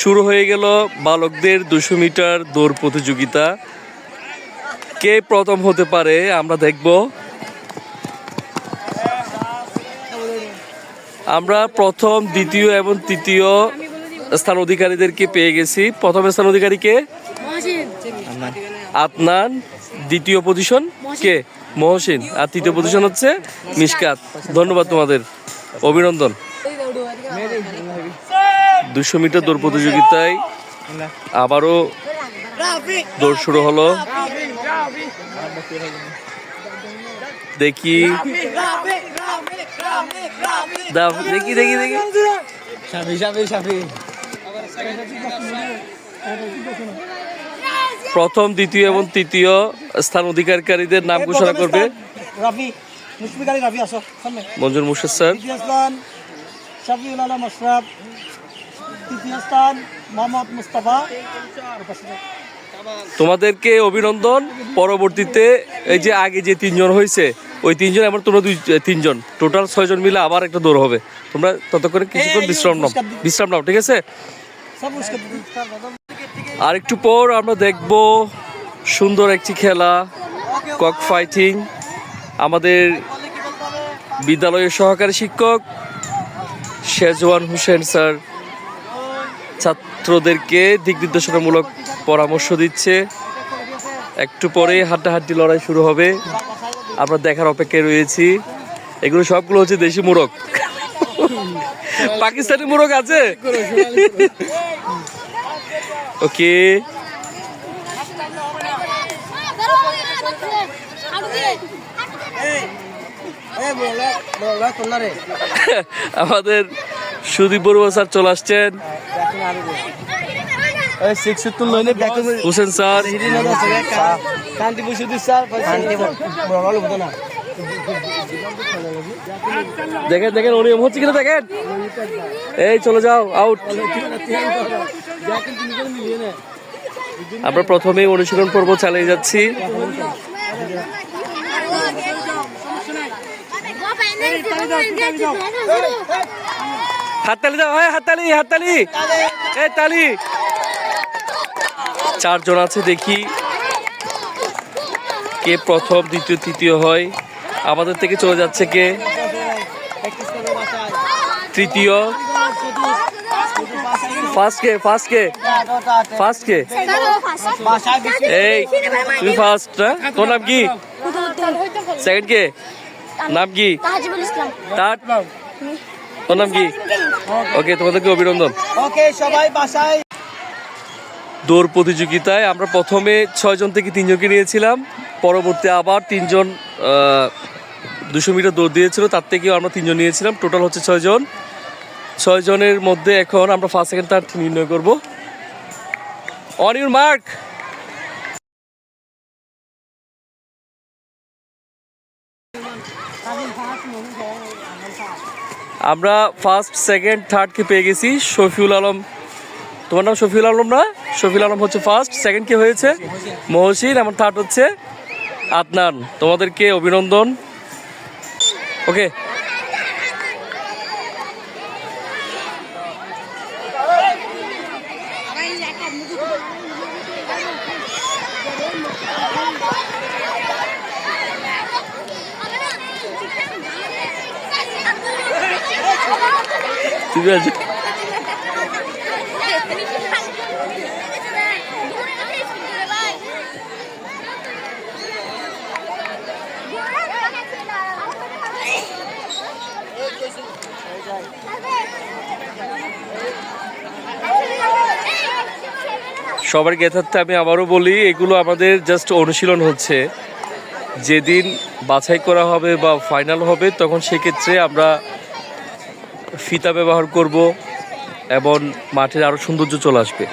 শুরু হয়ে গেল বালকদের দুশো মিটার দৌড় প্রতিযোগিতা। কে প্রথম হতে পারে আমরা দেখব। আমরা প্রথম দ্বিতীয় এবং তৃতীয় স্থান অধিকারীদেরকে পেয়ে গেছি। প্রথম স্থান অধিকারীকে আদনান। দ্বিতীয় পজিশন কে? মহসিন, আর তৃতীয় পজিশন হচ্ছে মিসকাত। ধন্যবাদ তোমাদের। অভিনন্দন। দুশো মিটার দৌড় প্রতিযোগিতায় আবারও দৌড় শুরু হলো। দেখি। দেখি দেখি দেখি। সাফি সাফি সাফি। প্রথম দ্বিতীয় এবং তৃতীয় স্থান অধিকারীদের নাম ঘোষণা করবে। মঞ্জুর মুর্শিদ স্যার। দ্বিতীয় আলম আশরাফ। তৃতীয় স্থান মোহাম্মদ মুস্তাফা। তোমাদেরকে অভিনন্দন। পরবর্তীতে এই যে আগে যে তিনজন হয়েছে ওই তিনজন এবার তোমরা দুই তিনজন। টোটাল ছয়জন মিলে আবার একটা দৌড় হবে। তোমরা ততক্ষণে কিছুক্ষণ বিশ্রাম নাও। বিশ্রাম নাও ঠিক আছে? আর একটু পর আমরা দেখব সুন্দর একটি খেলা কক ফাইটিং আমাদের বিদ্যালয়ের সহকারী শিক্ষক শেজওয়ান হোসেন স্যার ছাত্রদেরকে দিক নির্দেশনামূলক পরামর্শ দিচ্ছে। একটু পরে হাড্ডাহাড্ডি লড়াই শুরু হবে। আমরা দেখার অপেক্ষায় রয়েছি। এগুলো সবগুলো হচ্ছে দেশি মোরগ। পাকিস্তানি মোরগ আছে? ওকে। আমাদের সুদীপ বড়ুয়া স্যার চলে আসছেন। Hossain sir Kantipur Sudip sir. না দেখেন দেখেন অনিয়ম হচ্ছে কিনা দেখেন। এই চলে যাও আউট আমরা প্রথমেই অনুশীলন পর্ব চালিয়ে যাচ্ছি। হাততালি দাও, হয়, হাততালি হাততালি। এই, তালি। চারজন আছে, দেখি কে প্রথম, দ্বিতীয়, তৃতীয় হয়। আমাদের থেকে চলে যাচ্ছে কে? তৃতীয়। ফার্স্ট কে ফার্স্ট কে? ফার্স্ট কে? এই তুমি ফার্স্ট তোর নাম কি? সেকেন্ড কে? নাম কি? তার? তোর নাম কি? ওকে তোমাদেরকে অভিনন্দন। ওকে সবাই বাসায়। দৌড় প্রতিযোগিতায় আমরা প্রথমে ছয়জন থেকে তিনজনকে নিয়েছিলাম। পরবর্তী আবার তিনজন দুশো মিটার দৌড় দিয়েছিল। তার থেকেও আমরা তিনজন নিয়েছিলাম। টোটাল হচ্ছে ছয়জন। ছয়জনের মধ্যে এখন আমরা ফার্স্ট সেকেন্ড থার্ড নির্ণয় করব। অন ইউর মার্ক আমরা ফার্স্ট সেকেন্ড থার্ডকে পেয়ে গেছি। শফিউল আলম, তোমার নাম শফিউল আলম না? শফিউল আলম হচ্ছে ফার্স্ট সেকেন্ড কে হয়েছে? মহসিন আমার থার্ড হচ্ছে। আদনান, তোমাদেরকে অভিনন্দন। ওকে ঠিক আছে। সবার জ্ঞাতার্থে আমি আবারও বলি, এগুলো আমাদের জাস্ট অনুশীলন হচ্ছে। যেদিন বাছাই করা হবে বা ফাইনাল হবে, তখন সেক্ষেত্রে আমরা ফিতা ব্যবহার করব এবং মাঠের আরও সৌন্দর্য চলে আসবে।